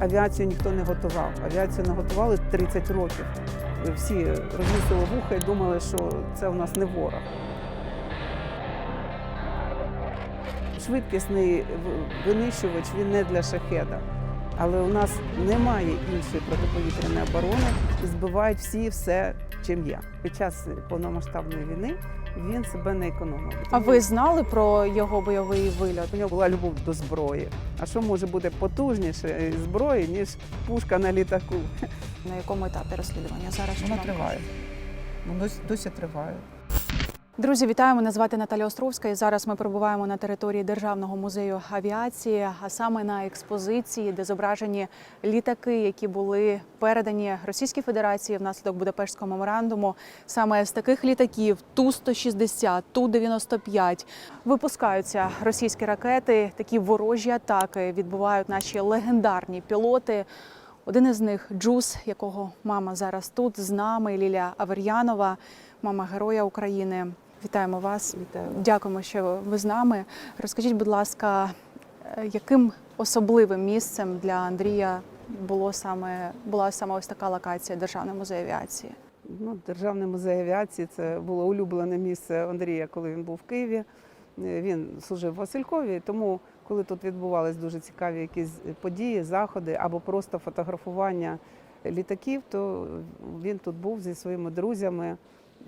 Авіацію ніхто не готував. Авіацію не готували 30 років. Всі розвісили вуха і думали, що це у нас не ворог. Швидкісний винищувач він не для шахеда. Але у нас немає іншої протиповітряної оборони, збивають всі все, чим є. Під час повномасштабної війни він себе не економив. А ви знали про його бойовий вильот? У нього була любов до зброї. А що може бути потужніше зброї, ніж пушка на літаку? На якому етапі розслідування зараз? Воно триває. Воно досі, досі триває. Друзі, вітаю! Мене звати Наталя Островська. І зараз ми перебуваємо на території Державного музею авіації, а саме на експозиції, де зображені літаки, які були передані Російській Федерації внаслідок Будапештського меморандуму. Саме з таких літаків Ту-160, Ту-95 випускаються російські ракети. Такі ворожі атаки відбувають наші легендарні пілоти. Один із них Джус, якого мама зараз тут з нами, Лілія Авер'янова, мама Героя України. Вітаємо вас. Вітаю. Дякуємо, що ви з нами. Розкажіть, будь ласка, е, яким особливим місцем для Андрія було саме була саме ось така локація Державного музею авіації? Ну, Державний музей авіації це було улюблене місце Андрія, коли він був в Києві. Е, Він служив в Василькові, тому коли тут відбувались дуже цікаві якісь події, заходи або просто фотографування літаків, то він тут був зі своїми друзями.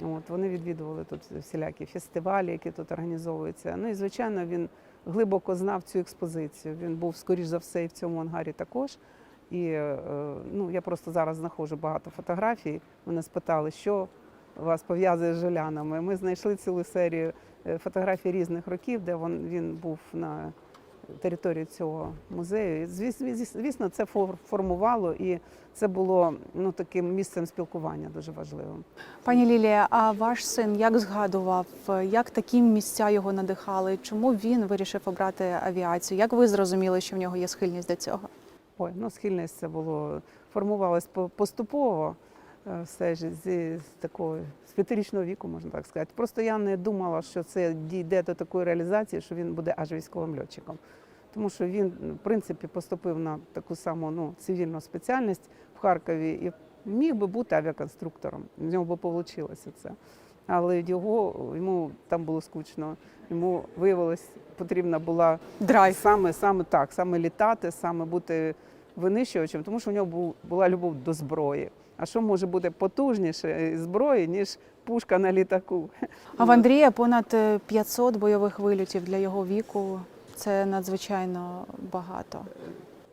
От, вони відвідували тут всілякі фестивалі, які тут організовуються. Ну і звичайно, він глибоко знав цю експозицію. Він був, скоріш за все, і в цьому ангарі також. І е, ну, я просто зараз знаходжу багато фотографій. Мене спитали, що вас пов'язує з жулянами. Ми знайшли цілу серію е, фотографій різних років, де він, він був на території цього музею. І, звіс- звіс- Звісно, це формувало і це було ну, таким місцем спілкування дуже важливим. Пані Лілія, а ваш син як згадував, як такі місця його надихали? Чому він вирішив обрати авіацію? Як ви зрозуміли, що в нього є схильність до цього? Ой, ну схильність це було формувалось поступово. Е, Все ж з такого з п'ятирічного віку, можна так сказати. Просто я не думала, що це дійде до такої реалізації, що він буде аж військовим льотчиком. Тому що він, в принципі, поступив на таку саму ну, цивільну спеціальність в Харкові і міг би бути авіаконструктором. В нього би вийшло це. Але його йому там було скучно. Йому виявилось, потрібна була Драйв. Саме, саме так, саме літати, саме бути винищувачем, тому що у нього була любов до зброї. А що може бути потужніше зброї, ніж пушка на літаку? А в Андрія понад е, 500 бойових вильотів для його віку. Це надзвичайно багато.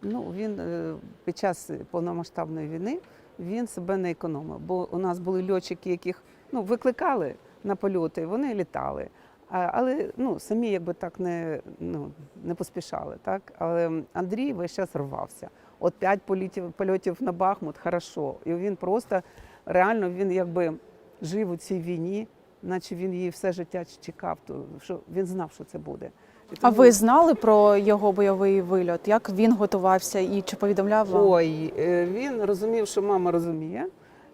Ну, він е, під час повномасштабної війни він себе не економив, бо у нас були льотчики, яких ну, викликали на польоти, вони літали. А, але ну, самі якби так не, ну, не поспішали. Так? Але Андрій весь час рвався. От п'ять політів, польотів на Бахмут, хорошо. І він просто реально він якби жив у цій війні, наче він її все життя чекав, то, що він знав, що це буде. І А ви знали про його бойовий вильот? Як він готувався і чи повідомляв вам? Ой, е, він розумів, що мама розуміє.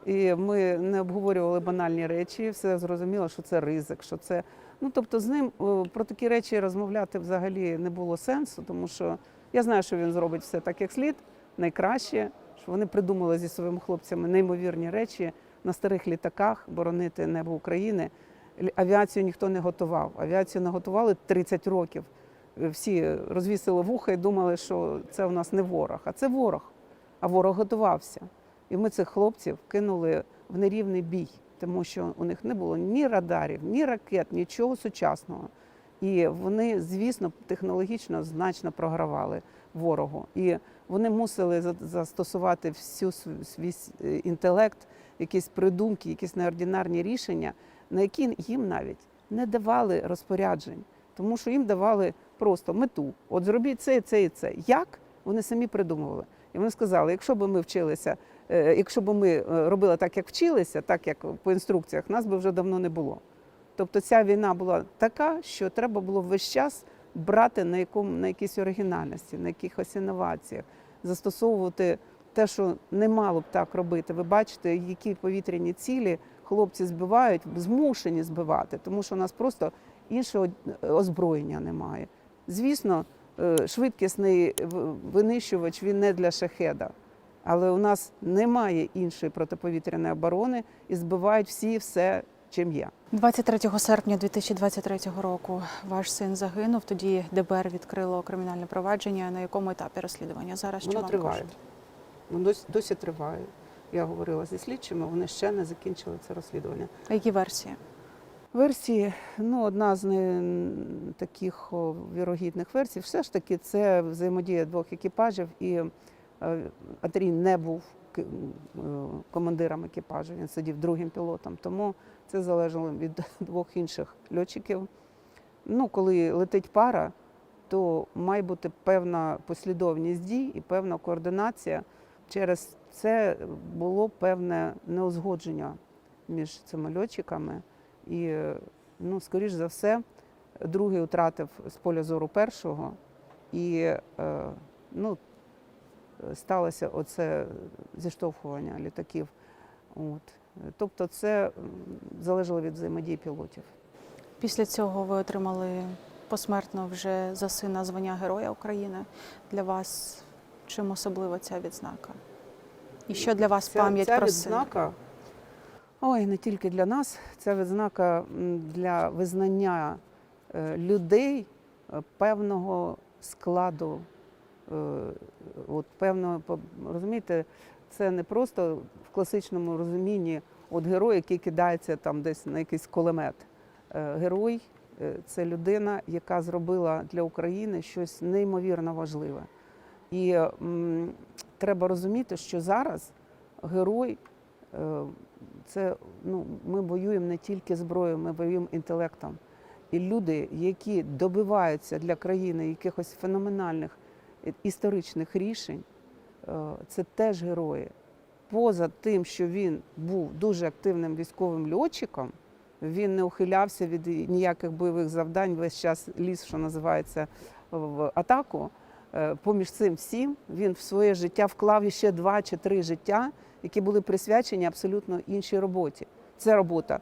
І ми не обговорювали банальні речі, все зрозуміло, що це ризик, що це. Ну тобто з ним е, про такі речі розмовляти взагалі не було сенсу, тому що я знаю, що він зробить все так, як слід, найкраще, що вони придумали зі своїми хлопцями неймовірні речі на старих літаках боронити небо України. Авіацію ніхто не готував. Авіацію не готували 30 років. Всі розвісили вуха і думали, що це у нас не ворог, а це ворог. А ворог готувався. І ми цих хлопців кинули в нерівний бій, тому що у них не було ні радарів, ні ракет, нічого сучасного. І вони, звісно, технологічно значно програвали ворогу. І вони мусили за- застосувати всю свій е, інтелект, якісь придумки, якісь неординарні рішення, на які їм навіть не давали розпоряджень, тому що їм давали просто мету. От зробіть це, це і це. Як вони самі придумували? І вони сказали: якщо б ми вчилися, е, якщо б ми е, робили так, як вчилися, так як по інструкціях, нас би вже давно не було. Тобто ця війна була така, що треба було весь час брати на якому на якійсь оригінальності, на якихось інноваціях, застосовувати те, що не мало б так робити. Ви бачите, які повітряні цілі хлопці збивають, змушені збивати, тому що у нас просто іншого озброєння немає. Звісно, е, швидкісний винищувач він не для шахеда. Але у нас немає іншої протиповітряної оборони і збивають всі все, чим є. 23 серпня 2023 року ваш син загинув. Тоді ДБР відкрило кримінальне провадження. На якому етапі розслідування зараз? Воно триває. Воно досі, досі триває. Я говорила зі слідчими, вони ще не закінчили це розслідування. А які версії? Версії, ну, одна з не таких вірогідних версій, все ж таки це взаємодія двох екіпажів, і е, Атрій не був е, командиром екіпажу, він сидів другим пілотом, тому це залежало від двох інших льотчиків. Ну, коли летить пара, то має бути певна послідовність дій і певна координація. Через це було певне неузгодження між цими льотчиками. І, ну, скоріш за все, другий втратив з поля зору першого, і е, ну, сталося оце зіштовхування літаків. От. Тобто це залежало від взаємодії пілотів. Після цього ви отримали посмертно вже за сина звання Героя України. Для вас чим особлива ця відзнака? І що для вас пам'ять про сина? відзнака, ой, не тільки для нас, ця відзнака для визнання е, людей е, певного складу, е, от певного, розумієте, це не просто в класичному розумінні от герой, який кидається там десь на якийсь кулемет. Е, Герой е, це людина, яка зробила для України щось неймовірно важливе. І м, треба розуміти, що зараз герой е, це ну, ми воюємо не тільки зброєю, ми воюємо інтелектом. І люди, які добиваються для країни якихось феноменальних історичних рішень, це теж герої. Поза тим, що він був дуже активним військовим льотчиком, він не ухилявся від ніяких бойових завдань, весь час ліз, що називається, в атаку. Е, Поміж цим всім він в своє життя вклав ще два чи три життя, які були присвячені абсолютно іншій роботі. Це робота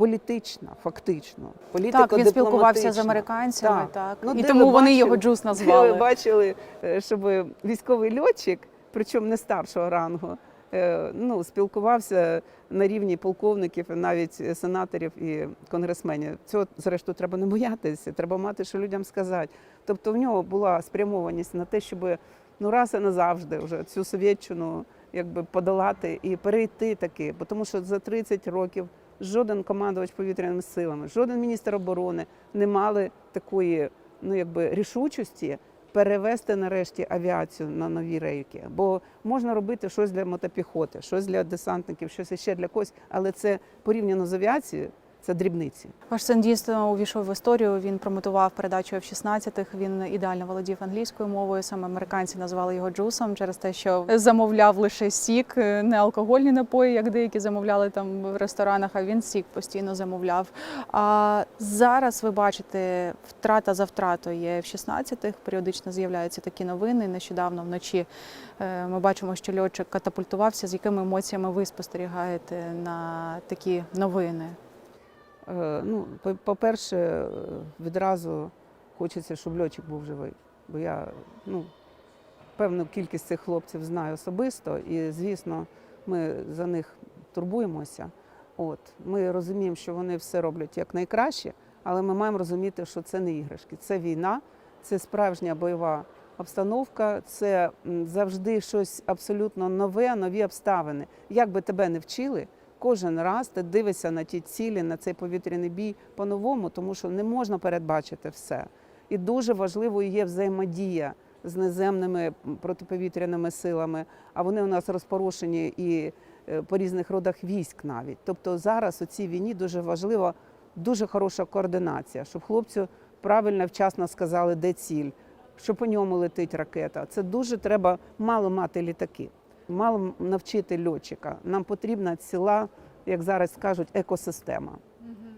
політична, фактично. Так, він спілкувався з американцями, Так. так. Ну, і тому ви вони бачили? його джус Ви бачили, е, щоб військовий льотчик, причому не старшого рангу, е, ну, спілкувався на рівні полковників, навіть сенаторів і конгресменів. Цього, зрештою, треба не боятися, треба мати, що людям сказати. Тобто в нього була спрямованість на те, щоб ну, раз і назавжди вже цю совєтчину якби подолати і перейти таки. Бо Тому що за 30 років жоден командувач повітряними силами, жоден міністр оборони не мали такої ну, якби, рішучості перевести нарешті авіацію на нові рейки. Бо можна робити щось для мотопіхоти, щось для десантників, щось ще для когось, але це порівняно з авіацією, це дрібниці. Ваш син дійсно увійшов в історію. Він промотував передачу F-16. Він ідеально володів англійською мовою. Саме американці назвали його джусом через те, що замовляв лише сік, не алкогольні напої, як деякі замовляли там в ресторанах. А він сік постійно замовляв. А зараз ви бачите, втрата за втратою є F-16. Періодично з'являються такі новини. Нещодавно вночі е, ми бачимо, що льотчик катапультувався. З якими емоціями ви спостерігаєте на такі новини? Е, Ну, по- по-перше, е, відразу хочеться, щоб льотчик був живий. Бо я ну, певну кількість цих хлопців знаю особисто, і, звісно, ми за них турбуємося. От. Ми розуміємо, що вони все роблять як найкраще, але ми маємо розуміти, що це не іграшки, це війна, це справжня бойова обстановка, це завжди щось абсолютно нове, нові обставини. Як би тебе не вчили, кожен раз ти дивишся на ті цілі, на цей повітряний бій по-новому, тому що не можна передбачити все. І дуже важливою є взаємодія з наземними протиповітряними силами, а вони у нас розпорошені і е, по різних родах військ навіть. Тобто зараз у цій війні дуже важлива дуже хороша координація, щоб хлопцю правильно вчасно сказали, де ціль, що по ньому летить ракета. Це дуже треба мало мати літаки, мало навчити льотчика. Нам потрібна ціла, як зараз кажуть, екосистема,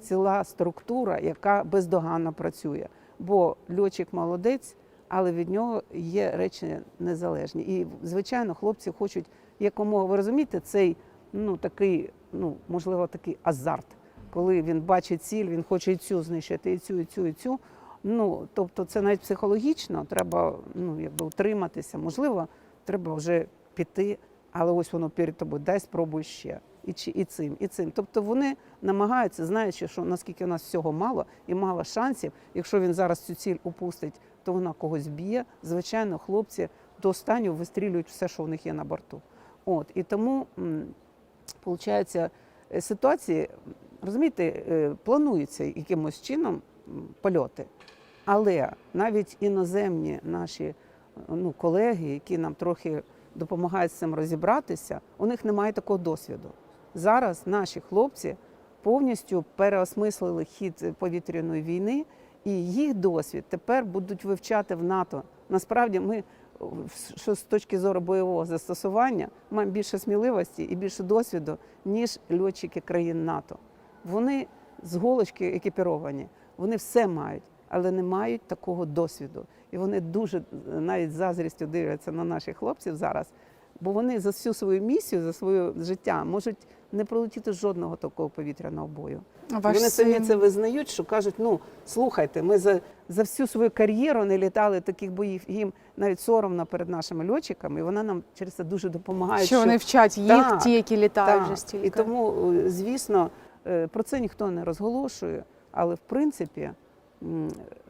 ціла структура, яка бездоганно працює. Бо льотчик молодець, але від нього є речі незалежні. І, звичайно, хлопці хочуть якомога, ви розумієте, цей ну такий, ну можливо, такий азарт, коли він бачить ціль, він хоче і цю знищити, і цю, і цю, і цю. Ну, тобто, це навіть психологічно треба ну, якби утриматися. Можливо, треба вже піти, але ось воно перед тобою, дай спробуй ще. І, чи, і цим, і цим. Тобто вони намагаються, знаючи, що наскільки у нас всього мало і мало шансів, якщо він зараз цю ціль упустить, то вона когось б'є. Звичайно, хлопці до останнього вистрілюють все, що у них є на борту. От і тому виходить, ситуації, розумієте, е, плануються якимось чином польоти. Але навіть іноземні наші е, ну, колеги, які нам трохи допомагають з цим розібратися, у них немає такого досвіду. Зараз наші хлопці повністю переосмислили хід повітряної війни, і їх досвід тепер будуть вивчати в НАТО. Насправді, ми що з точки зору бойового застосування маємо більше сміливості і більше досвіду, ніж льотчики країн НАТО. Вони з голочки екіпіровані, вони все мають, але не мають такого досвіду. І вони дуже навіть заздрістю дивляться на наших хлопців зараз, бо вони за всю свою місію, за своє життя можуть не пролетіти жодного такого повітряного бою. Ваш вони самі це визнають, що кажуть: ну слухайте, ми за, за всю свою кар'єру не літали таких боїв. Їм навіть соромно перед нашими льотчиками, і вона нам через це дуже допомагає. що вони вчать їх, Так, ті, які літають так, вже стільки. І тому, е, звісно, е, про це ніхто не розголошує, але в принципі,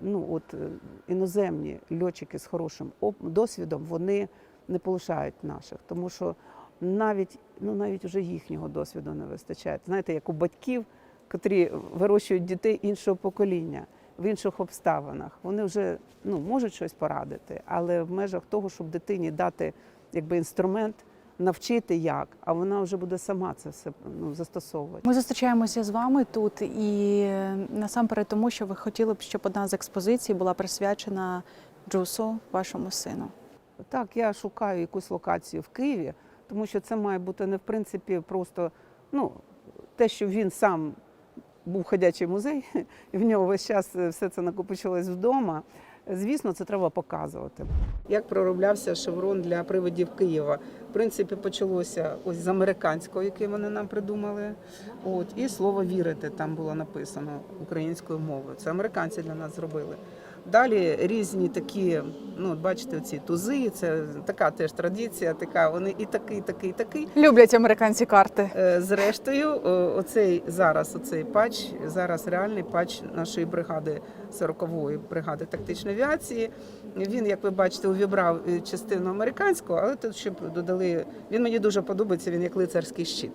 ну от е, іноземні льотчики з хорошим досвідом вони не полишають наших, тому що навіть ну навіть вже їхнього досвіду не вистачає. Знаєте, як у батьків, котрі вирощують дітей іншого покоління в інших обставинах, вони вже ну можуть щось порадити, але в межах того, щоб дитині дати якби інструмент. Навчити як, а вона вже буде сама це все ну, застосовувати. Ми зустрічаємося з вами тут, і насамперед тому, що ви хотіли б, щоб одна з експозицій була присвячена Джусу, вашому сину. Так, я шукаю якусь локацію в Києві, тому що це має бути не в принципі просто ну, те, що він сам був ходячий музей, і в нього весь час е, все це накопичилось вдома. Звісно, це треба показувати. Як пророблявся шеврон для приводів Києва? В принципі, почалося ось з американського, який вони нам придумали. От, і слово вірити там було написано українською мовою. Це американці для нас зробили. Далі різні такі, ну бачите, ці тузи, це така теж традиція, така вони і такий, такий, такий. Люблять американці карти. Е, Зрештою, оцей зараз оцей патч, зараз реальний патч нашої бригади 40-ї бригади тактичної авіації. Він, як ви бачите, увібрав е, частину американського, але тут ще додали. Він мені дуже подобається. Він як лицарський щит.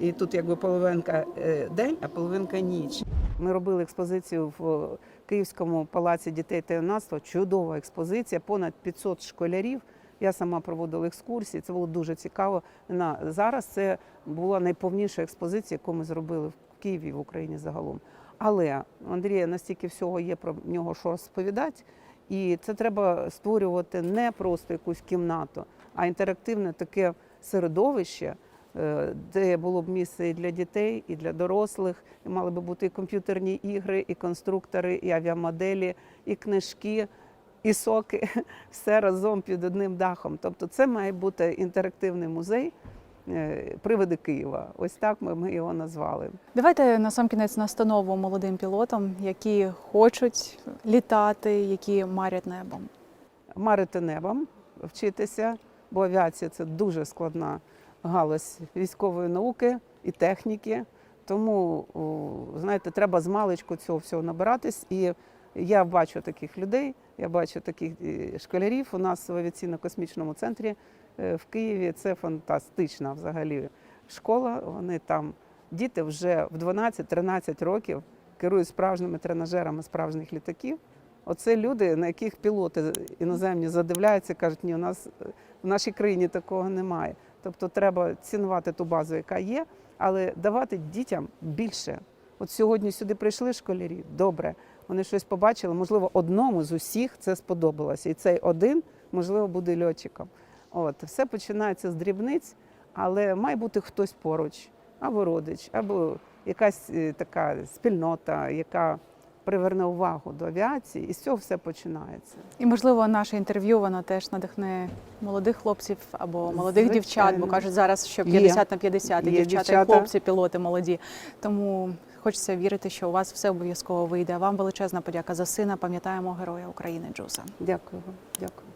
І тут якби половинка е, день, а половинка ніч. Ми робили експозицію в Київському палаці дітей та юнацтва. Чудова експозиція, понад 500 школярів. Я сама проводила екскурсії. Це було дуже цікаво. На зараз це була найповніша експозиція, яку ми зробили в Києві в Україні загалом. Але Андрія настільки всього є про нього, що розповідати, і це треба створювати не просто якусь кімнату, а інтерактивне таке середовище. Е, Де було б місце і для дітей, і для дорослих, і мали би бути і комп'ютерні ігри, і конструктори, і авіамоделі, і книжки, і соки, все разом під одним дахом. Тобто, це має бути інтерактивний музей е, привиди Києва. Ось так ми, ми його назвали. Давайте насамкінець настанову молодим пілотам, які хочуть літати, які марять небом. марити небом, вчитися, бо авіація це дуже складна галузь військової науки і техніки. Тому, знаєте, треба з маличку цього всього набиратись. І я бачу таких людей, я бачу таких е, школярів. У нас в авіаційно-космічному центрі е, в Києві це фантастична взагалі школа. Вони там діти вже в 12-13 років керують справжніми тренажерами справжніх літаків. Оце люди, на яких пілоти іноземні задивляються, кажуть, ні, у нас в нашій країні такого немає. Тобто треба цінувати ту базу, яка є, але давати дітям більше. От сьогодні сюди прийшли школярі, добре, вони щось побачили, можливо, одному з усіх це сподобалося. І цей один, можливо, буде льотчиком. От, все починається з дрібниць, але має бути хтось поруч, або родич, або якась е, така спільнота, яка приверне увагу до авіації, і з цього все починається. І можливо, наше інтерв'ю воно теж надихне молодих хлопців або молодих дівчат, бо кажуть зараз, що Є. 50 на 50, і Є дівчата, і хлопці, пілоти молоді. Тому Хочеться вірити, що у вас все обов'язково вийде. Вам величезна подяка за сина. Пам'ятаємо героя України Джуса. Дякую вам. Дякую.